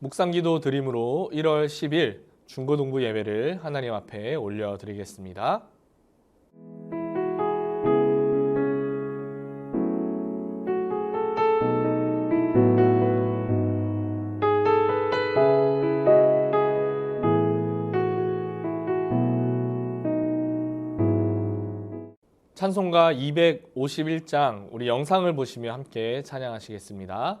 묵상기도 드림으로 1월 10일 중고등부 예배를 하나님 앞에 올려드리겠습니다. 찬송가 251장 우리 영상을 보시며 함께 찬양하시겠습니다.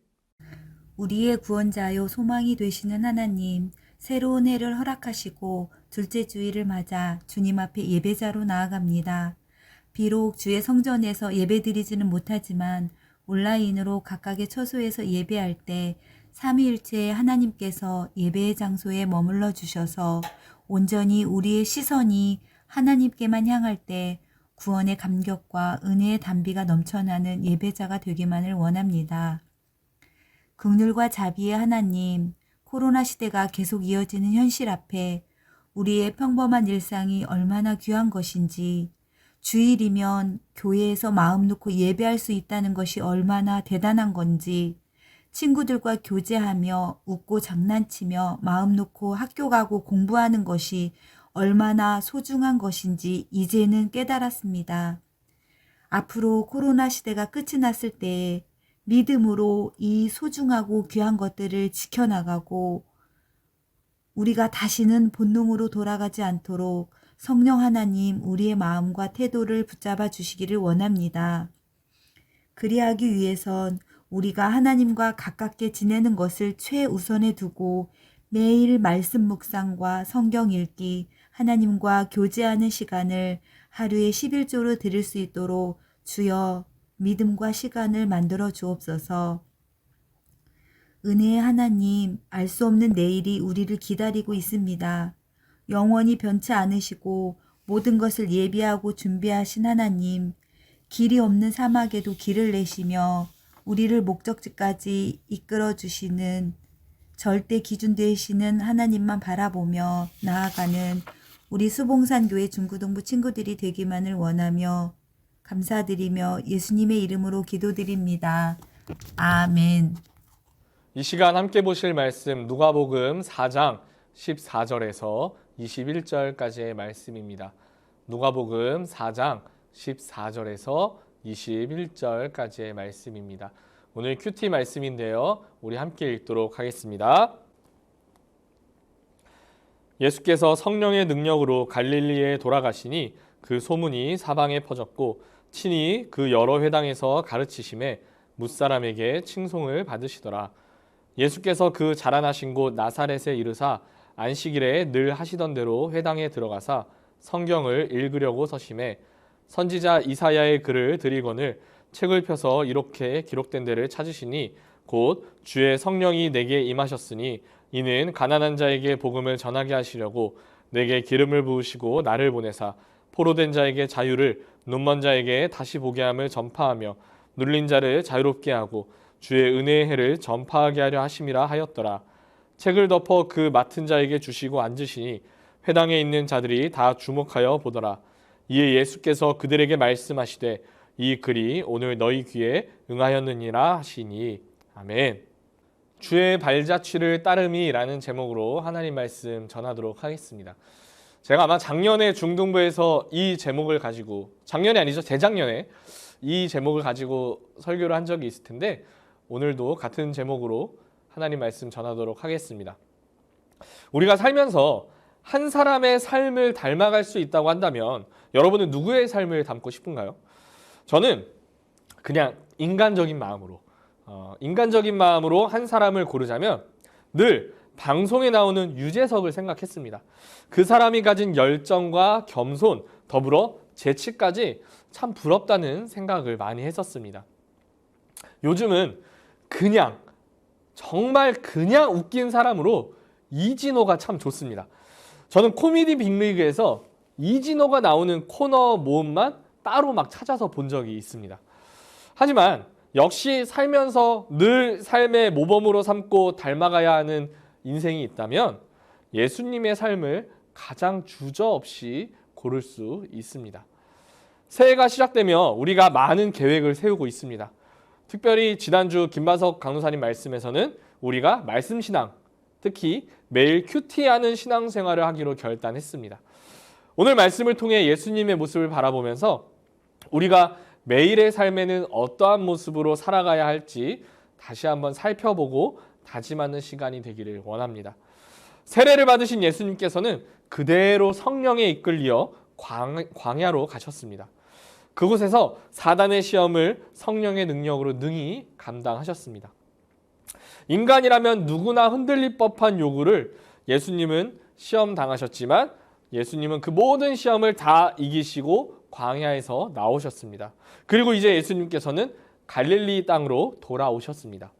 우리의 구원자요 소망이 되시는 하나님, 새로운 해를 허락하시고 둘째 주일을 맞아 주님 앞에 예배자로 나아갑니다. 비록 주의 성전에서 예배드리지는 못하지만 온라인으로 각각의 처소에서 예배할 때 삼위일체의 하나님께서 예배의 장소에 머물러 주셔서 온전히 우리의 시선이 하나님께만 향할 때 구원의 감격과 은혜의 담비가 넘쳐나는 예배자가 되기만을 원합니다. 극률과 자비의 하나님, 코로나 시대가 계속 이어지는 현실 앞에 우리의 평범한 일상이 얼마나 귀한 것인지, 주일이면 교회에서 마음 놓고 예배할 수 있다는 것이 얼마나 대단한 건지, 친구들과 교제하며 웃고 장난치며 마음 놓고 학교 가고 공부하는 것이 얼마나 소중한 것인지 이제는 깨달았습니다. 앞으로 코로나 시대가 끝이 났을 때 믿음으로 이 소중하고 귀한 것들을 지켜나가고 우리가 다시는 본능으로 돌아가지 않도록 성령 하나님 우리의 마음과 태도를 붙잡아 주시기를 원합니다. 그리하기 위해선 우리가 하나님과 가깝게 지내는 것을 최우선에 두고 매일 말씀 묵상과 성경 읽기, 하나님과 교제하는 시간을 하루에 11조로 드릴 수 있도록 주여 믿음과 시간을 만들어 주옵소서. 은혜의 하나님, 알 수 없는 내일이 우리를 기다리고 있습니다. 영원히 변치 않으시고 모든 것을 예비하고 준비하신 하나님, 길이 없는 사막에도 길을 내시며 우리를 목적지까지 이끌어 주시는 절대 기준 되시는 하나님만 바라보며 나아가는 우리 수봉산교회 중구동부 친구들이 되기만을 원하며 감사드리며 예수님의 이름으로 기도드립니다. 아멘. 이 시간 함께 보실 말씀 누가복음 4장 14절에서 21절까지의 말씀입니다. 누가복음 4장 14절에서 21절까지의 말씀입니다. 오늘 큐티 말씀인데요. 우리 함께 읽도록 하겠습니다. 예수께서 성령의 능력으로 갈릴리에 돌아가시니 그 소문이 사방에 퍼졌고 친히 그 여러 회당에서 가르치심에 무사람에게 칭송을 받으시더라. 예수께서 그 자라나신 곳 나사렛에 이르사 안식일에 늘 하시던 대로 회당에 들어가사 성경을 읽으려고 서심해 선지자 이사야의 글을 드리거늘 책을 펴서 이렇게 기록된 데를 찾으시니 곧 주의 성령이 내게 임하셨으니 이는 가난한 자에게 복음을 전하게 하시려고 내게 기름을 부으시고 나를 보내사 포로된 자에게 자유를 눈먼 자에게 다시 보게 함을 전파하며 눌린 자를 자유롭게 하고 주의 은혜의 해를 전파하게 하려 하심이라 하였더라. 책을 덮어 그 맡은 자에게 주시고 앉으시니 회당에 있는 자들이 다 주목하여 보더라. 이에 예수께서 그들에게 말씀하시되 이 글이 오늘 너희 귀에 응하였느니라 하시니 아멘. 주의 발자취를 따름이라는 제목으로 하나님 말씀 전하도록 하겠습니다. 제가 아마 작년에 중등부에서 이 제목을 가지고 작년이 아니죠 재작년에 이 제목을 가지고 설교를 한 적이 있을 텐데 오늘도 같은 제목으로 하나님 말씀 전하도록 하겠습니다. 우리가 살면서 한 사람의 삶을 닮아갈 수 있다고 한다면 여러분은 누구의 삶을 닮고 싶은가요? 저는 그냥 인간적인 마음으로 어, 인간적인 마음으로 한 사람을 고르자면 늘 방송에 나오는 유재석을 생각했습니다. 그 사람이 가진 열정과 겸손, 더불어 재치까지 참 부럽다는 생각을 많이 했었습니다. 요즘은 그냥 정말 그냥 웃긴 사람으로 이진호가 참 좋습니다. 저는 코미디 빅리그에서 이진호가 나오는 코너 모음만 따로 막 찾아서 본 적이 있습니다. 하지만 역시 살면서 늘 삶의 모범으로 삼고 닮아가야 하는 인생이 있다면 예수님의 삶을 가장 주저없이 고를 수 있습니다. 새해가 시작되며 우리가 많은 계획을 세우고 있습니다. 특별히 지난주 김바석 강도사님 말씀에서는 우리가 말씀 신앙, 특히 매일 큐티하는 신앙생활을 하기로 결단했습니다. 오늘 말씀을 통해 예수님의 모습을 바라보면서 우리가 매일의 삶에는 어떠한 모습으로 살아가야 할지 다시 한번 살펴보고 다짐하는 시간이 되기를 원합니다. 세례를 받으신 예수님께서는 그대로 성령에 이끌려 광, 광야로 가셨습니다. 그곳에서 사단의 시험을 성령의 능력으로 능히 감당하셨습니다. 인간이라면 누구나 흔들릴 법한 요구를 예수님은 시험 당하셨지만 예수님은 그 모든 시험을 다 이기시고 광야에서 나오셨습니다. 그리고 이제 예수님께서는 갈릴리 땅으로 돌아오셨습니다.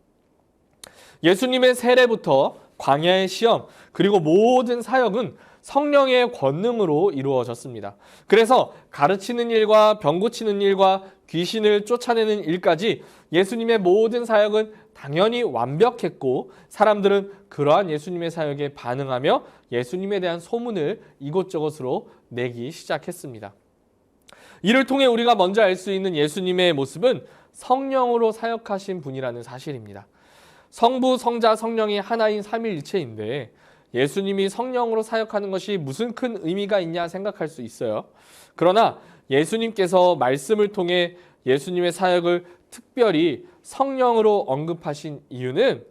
예수님의 세례부터 광야의 시험 그리고 모든 사역은 성령의 권능으로 이루어졌습니다. 그래서 가르치는 일과 병 고치는 일과 귀신을 쫓아내는 일까지 예수님의 모든 사역은 당연히 완벽했고 사람들은 그러한 예수님의 사역에 반응하며 예수님에 대한 소문을 이곳저곳으로 내기 시작했습니다. 이를 통해 우리가 먼저 알 수 있는 예수님의 모습은 성령으로 사역하신 분이라는 사실입니다. 성부, 성자, 성령이 하나인 삼위일체인데 예수님이 성령으로 사역하는 것이 무슨 큰 의미가 있냐 생각할 수 있어요. 그러나 예수님께서 말씀을 통해 예수님의 사역을 특별히 성령으로 언급하신 이유는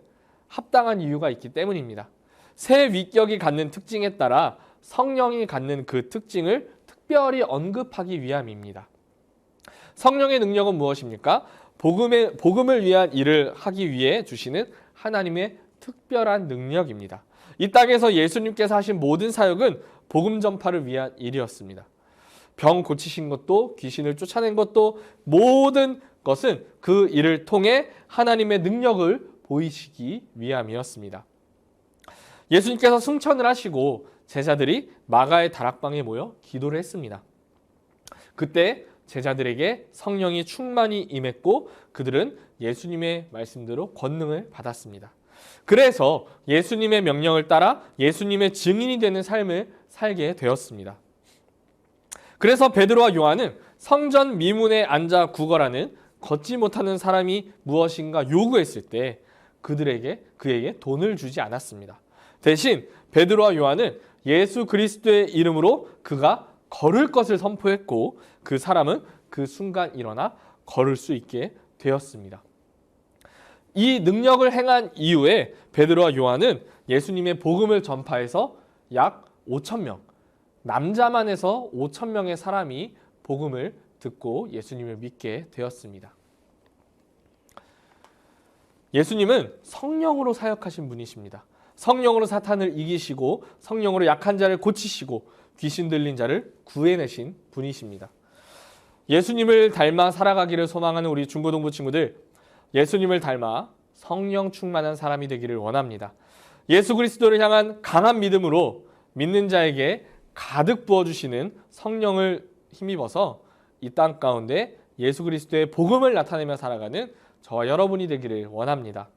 합당한 이유가 있기 때문입니다. 새 위격이 갖는 특징에 따라 성령이 갖는 그 특징을 특별히 언급하기 위함입니다. 성령의 능력은 무엇입니까? 복음의, 복음을 위한 일을 하기 위해 주시는 하나님의 특별한 능력입니다. 이 땅에서 예수님께서 하신 모든 사역은 복음 전파를 위한 일이었습니다. 병 고치신 것도 귀신을 쫓아낸 것도 모든 것은 그 일을 통해 하나님의 능력을 보이시기 위함이었습니다. 예수님께서 승천을 하시고 제자들이 마가의 다락방에 모여 기도를 했습니다. 그때 제자들에게 성령이 충만히 임했고 그들은 예수님의 말씀대로 권능을 받았습니다. 그래서 예수님의 명령을 따라 예수님의 증인이 되는 삶을 살게 되었습니다. 그래서 베드로와 요한은 성전 미문에 앉아 구걸하는 걷지 못하는 사람이 무엇인가 요구했을 때 그들에게 그에게 돈을 주지 않았습니다. 대신 베드로와 요한은 예수 그리스도의 이름으로 그가 걸을 것을 선포했고 그 사람은 그 순간 일어나 걸을 수 있게 되었습니다. 이 능력을 행한 이후에 베드로와 요한은 예수님의 복음을 전파해서 약 5천 명, 남자만 해서 5천 명의 사람이 복음을 듣고 예수님을 믿게 되었습니다. 예수님은 성령으로 사역하신 분이십니다. 성령으로 사탄을 이기시고 성령으로 약한 자를 고치시고 귀신 들린 자를 구해내신 분이십니다. 예수님을 닮아 살아가기를 소망하는 우리 중고등부 친구들, 예수님을 닮아 성령 충만한 사람이 되기를 원합니다. 예수 그리스도를 향한 강한 믿음으로 믿는 자에게 가득 부어주시는 성령을 힘입어서 이 땅 가운데 예수 그리스도의 복음을 나타내며 살아가는 저와 여러분이 되기를 원합니다.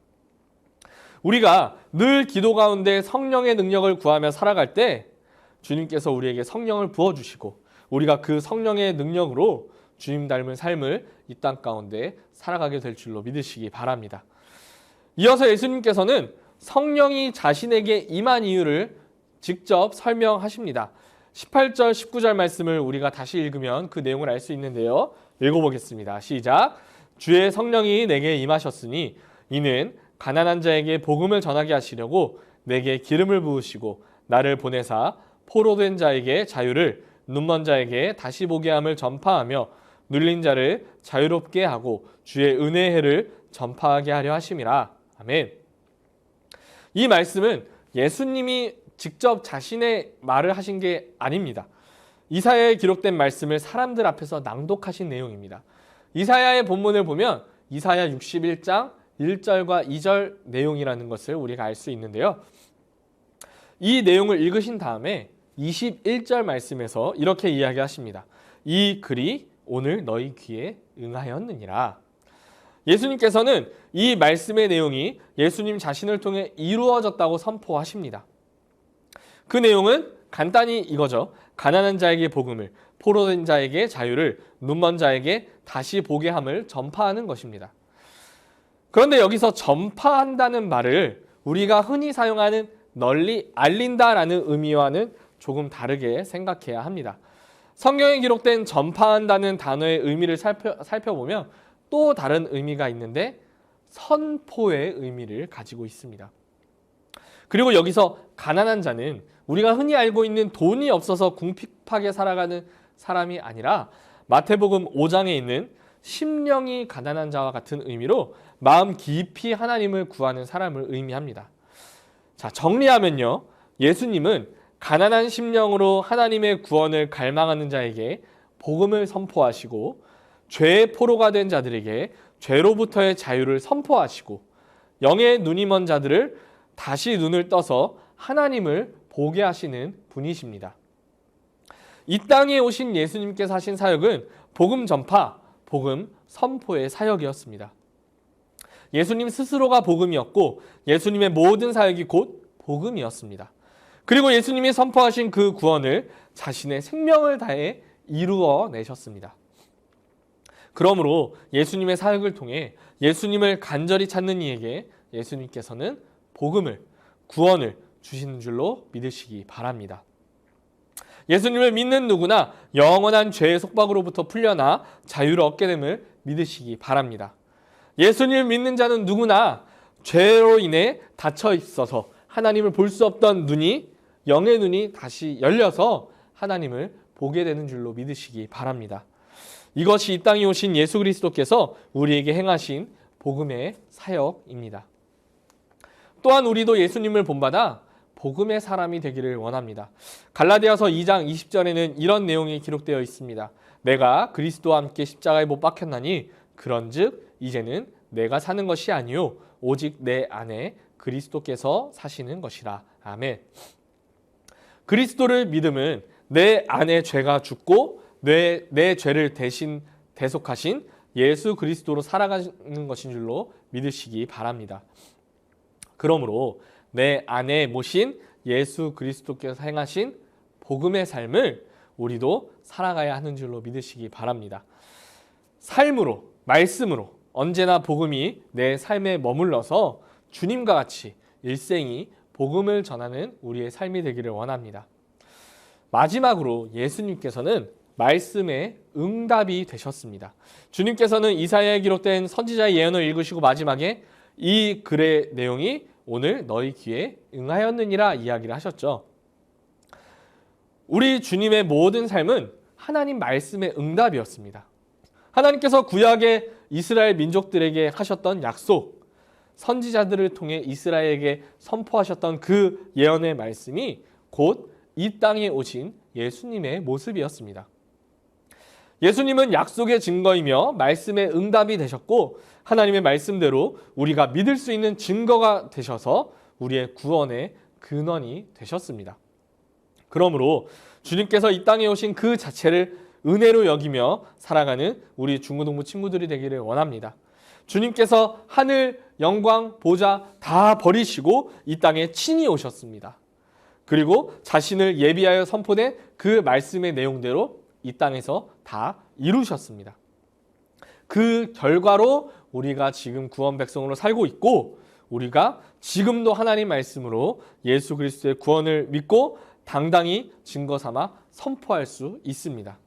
우리가 늘 기도 가운데 성령의 능력을 구하며 살아갈 때 주님께서 우리에게 성령을 부어주시고 우리가 그 성령의 능력으로 주님 닮은 삶을 이 땅 가운데 살아가게 될 줄로 믿으시기 바랍니다. 이어서 예수님께서는 성령이 자신에게 임한 이유를 직접 설명하십니다. 18절, 19절 말씀을 우리가 다시 읽으면 그 내용을 알 수 있는데요. 읽어보겠습니다. 시작. 주의 성령이 내게 임하셨으니 이는 가난한 자에게 복음을 전하게 하시려고 내게 기름을 부으시고 나를 보내사 포로 된 자에게 자유를 눈먼 자에게 다시 보게 함을 전파하며 눌린 자를 자유롭게 하고 주의 은혜의 해를 전파하게 하려 하심이라. 아멘. 이 말씀은 예수님이 직접 자신의 말을 하신 게 아닙니다. 이사야에 기록된 말씀을 사람들 앞에서 낭독하신 내용입니다. 이사야의 본문을 보면 이사야 61장 1절과 2절 내용이라는 것을 우리가 알 수 있는데요. 이 내용을 읽으신 다음에 21절 말씀에서 이렇게 이야기하십니다. 이 글이 오늘 너희 귀에 응하였느니라. 예수님께서는 이 말씀의 내용이 예수님 자신을 통해 이루어졌다고 선포하십니다. 그 내용은 간단히 이거죠. 가난한 자에게 복음을, 포로된 자에게 자유를, 눈먼 자에게 다시 보게 함을 전파하는 것입니다. 그런데 여기서 전파한다는 말을 우리가 흔히 사용하는 널리 알린다라는 의미와는 조금 다르게 생각해야 합니다. 성경에 기록된 전파한다는 단어의 의미를 살펴, 살펴보면 또 다른 의미가 있는데 선포의 의미를 가지고 있습니다. 그리고 여기서 가난한 자는 우리가 흔히 알고 있는 돈이 없어서 궁핍하게 살아가는 사람이 아니라 마태복음 5장에 있는 심령이 가난한 자와 같은 의미로 마음 깊이 하나님을 구하는 사람을 의미합니다. 자, 정리하면요. 예수님은 가난한 심령으로 하나님의 구원을 갈망하는 자에게 복음을 선포하시고 죄의 포로가 된 자들에게 죄로부터의 자유를 선포하시고 영의 눈이 먼 자들을 다시 눈을 떠서 하나님을 보게 하시는 분이십니다. 이 땅에 오신 예수님께서 하신 사역은 복음 전파, 복음 선포의 사역이었습니다. 예수님 스스로가 복음이었고 예수님의 모든 사역이 곧 복음이었습니다. 그리고 예수님이 선포하신 그 구원을 자신의 생명을 다해 이루어 내셨습니다. 그러므로 예수님의 사역을 통해 예수님을 간절히 찾는 이에게 예수님께서는 복음을, 구원을 주시는 줄로 믿으시기 바랍니다. 예수님을 믿는 누구나 영원한 죄의 속박으로부터 풀려나 자유를 얻게 됨을 믿으시기 바랍니다. 예수님을 믿는 자는 누구나 죄로 인해 닫혀 있어서 하나님을 볼 수 없던 눈이 영의 눈이 다시 열려서 하나님을 보게 되는 줄로 믿으시기 바랍니다. 이것이 이 땅에 오신 예수 그리스도께서 우리에게 행하신 복음의 사역입니다. 또한 우리도 예수님을 본받아 복음의 사람이 되기를 원합니다. 갈라디아서 2장 20절에는 이런 내용이 기록되어 있습니다. 내가 그리스도와 함께 십자가에 못 박혔나니 그런즉 이제는 내가 사는 것이 아니요 오직 내 안에 그리스도께서 사시는 것이라. 아멘. 그리스도를 믿음은 내 안에 죄가 죽고 내, 내 죄를 대신 대속하신 예수 그리스도로 살아가는 것인 줄로 믿으시기 바랍니다. 그러므로 내 안에 모신 예수 그리스도께서 행하신 복음의 삶을 우리도 살아가야 하는 줄로 믿으시기 바랍니다. 삶으로, 말씀으로 언제나 복음이 내 삶에 머물러서 주님과 같이 일생이 복음을 전하는 우리의 삶이 되기를 원합니다. 마지막으로 예수님께서는 말씀의 응답이 되셨습니다. 주님께서는 이사야에 기록된 선지자의 예언을 읽으시고 마지막에 이 글의 내용이 오늘 너희 귀에 응하였느니라 이야기를 하셨죠. 우리 주님의 모든 삶은 하나님 말씀의 응답이었습니다. 하나님께서 구약의 이스라엘 민족들에게 하셨던 약속, 선지자들을 통해 이스라엘에게 선포하셨던 그 예언의 말씀이 곧 이 땅에 오신 예수님의 모습이었습니다. 예수님은 약속의 증거이며 말씀의 응답이 되셨고 하나님의 말씀대로 우리가 믿을 수 있는 증거가 되셔서 우리의 구원의 근원이 되셨습니다. 그러므로 주님께서 이 땅에 오신 그 자체를 은혜로 여기며 살아가는 우리 중고등부 친구들이 되기를 원합니다. 주님께서 하늘, 영광, 보좌 다 버리시고 이 땅에 친히 오셨습니다. 그리고 자신을 예비하여 선포된 그 말씀의 내용대로 이 땅에서 다 이루셨습니다. 그 결과로 우리가 지금 구원 백성으로 살고 있고 우리가 지금도 하나님 말씀으로 예수 그리스도의 구원을 믿고 당당히 증거 삼아 선포할 수 있습니다.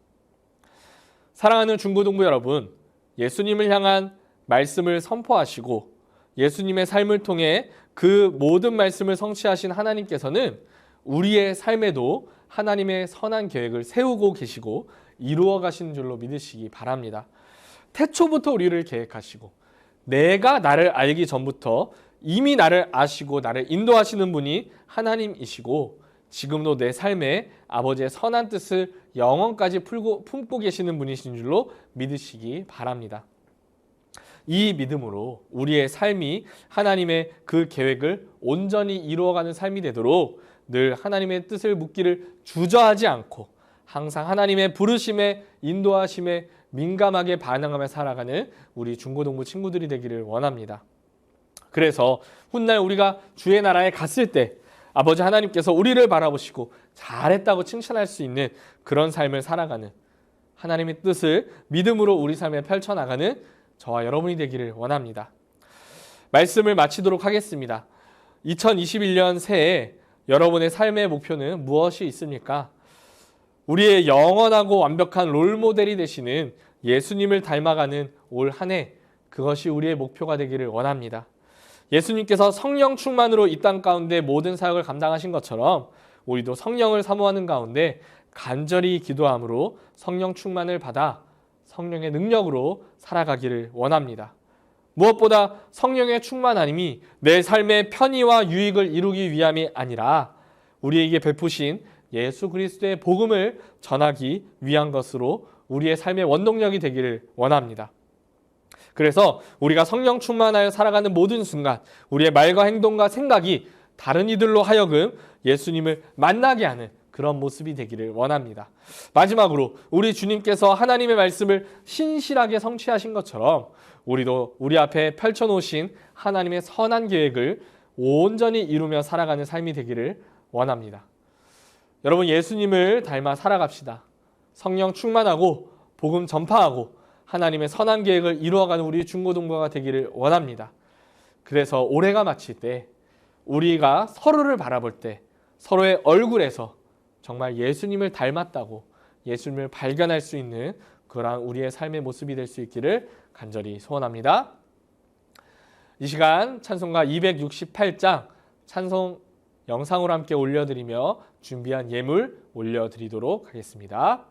사랑하는 중고등부 여러분, 예수님을 향한 말씀을 선포하시고 예수님의 삶을 통해 그 모든 말씀을 성취하신 하나님께서는 우리의 삶에도 하나님의 선한 계획을 세우고 계시고 이루어 가시는 줄로 믿으시기 바랍니다. 태초부터 우리를 계획하시고 내가 나를 알기 전부터 이미 나를 아시고 나를 인도하시는 분이 하나님이시고 지금도 내 삶에 아버지의 선한 뜻을 영원까지 풀고, 품고 계시는 분이신 줄로 믿으시기 바랍니다. 이 믿음으로 우리의 삶이 하나님의 그 계획을 온전히 이루어가는 삶이 되도록 늘 하나님의 뜻을 묻기를 주저하지 않고 항상 하나님의 부르심에 인도하심에 민감하게 반응하며 살아가는 우리 중고등부 친구들이 되기를 원합니다. 그래서 훗날 우리가 주의 나라에 갔을 때 아버지 하나님께서 우리를 바라보시고 잘했다고 칭찬할 수 있는 그런 삶을 살아가는 하나님의 뜻을 믿음으로 우리 삶에 펼쳐나가는 저와 여러분이 되기를 원합니다. 말씀을 마치도록 하겠습니다. 2021년 새해 여러분의 삶의 목표는 무엇이 있습니까? 우리의 영원하고 완벽한 롤 모델이 되시는 예수님을 닮아가는 올 한 해 그것이 우리의 목표가 되기를 원합니다. 예수님께서 성령 충만으로 이 땅 가운데 모든 사역을 감당하신 것처럼 우리도 성령을 사모하는 가운데 간절히 기도함으로 성령 충만을 받아 성령의 능력으로 살아가기를 원합니다. 무엇보다 성령의 충만함이 내 삶의 편의와 유익을 이루기 위함이 아니라 우리에게 베푸신 예수 그리스도의 복음을 전하기 위한 것으로 우리의 삶의 원동력이 되기를 원합니다. 그래서 우리가 성령 충만하여 살아가는 모든 순간 우리의 말과 행동과 생각이 다른 이들로 하여금 예수님을 만나게 하는 그런 모습이 되기를 원합니다. 마지막으로 우리 주님께서 하나님의 말씀을 신실하게 성취하신 것처럼 우리도 우리 앞에 펼쳐놓으신 하나님의 선한 계획을 온전히 이루며 살아가는 삶이 되기를 원합니다. 여러분 예수님을 닮아 살아갑시다. 성령 충만하고 복음 전파하고 하나님의 선한 계획을 이루어가는 우리 중고등부가 되기를 원합니다. 그래서 올해가 마칠 때 우리가 서로를 바라볼 때 서로의 얼굴에서 정말 예수님을 닮았다고 예수님을 발견할 수 있는 그러한 우리의 삶의 모습이 될 수 있기를 간절히 소원합니다. 이 시간 찬송가 268장 찬송 영상으로 함께 올려드리며 준비한 예물 올려드리도록 하겠습니다.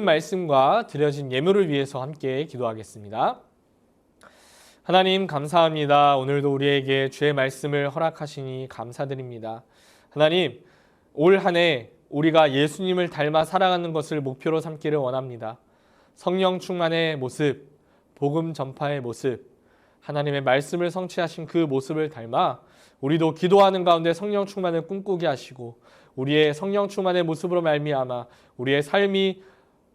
들은 말씀과 드려진 예물을 위해서 함께 기도하겠습니다. 하나님 감사합니다. 오늘도 우리에게 주의 말씀을 허락하시니 감사드립니다. 하나님 올 한 해 우리가 예수님을 닮아 살아가는 것을 목표로 삼기를 원합니다. 성령 충만의 모습, 복음 전파의 모습, 하나님의 말씀을 성취하신 그 모습을 닮아 우리도 기도하는 가운데 성령 충만을 꿈꾸게 하시고 우리의 성령 충만의 모습으로 말미암아 우리의 삶이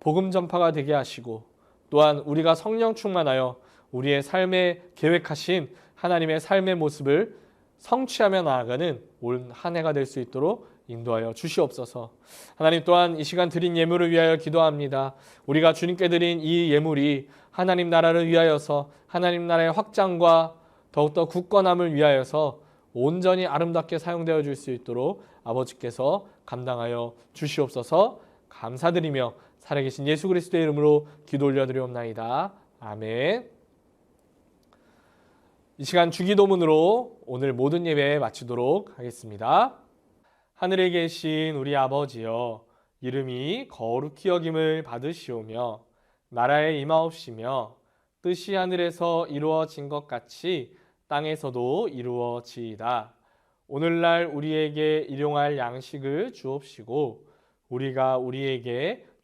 복음 전파가 되게 하시고 또한 우리가 성령 충만하여 우리의 삶에 계획하신 하나님의 삶의 모습을 성취하며 나아가는 올한 해가 될 수 있도록 인도하여 주시옵소서. 하나님 또한 이 시간 드린 예물을 위하여 기도합니다. 우리가 주님께 드린 이 예물이 하나님 나라를 위하여서 하나님 나라의 확장과 더욱더 굳건함을 위하여서 온전히 아름답게 사용되어 줄 수 있도록 아버지께서 감당하여 주시옵소서. 감사드리며 살아계신 예수 그리스도의 이름으로 기도 올려드리옵나이다. 아멘. 이 시간 주기도문으로 오늘 모든 예배 마치도록 하겠습니다. 하늘에 계신 우리 아버지여 이름이 거룩히 여김을 받으시오며 나라에 임하옵시며 뜻이 하늘에서 이루어진 것 같이 땅에서도 이루어지이다. 오늘날 우리에게 일용할 양식을 주옵시고 우리가 우리에게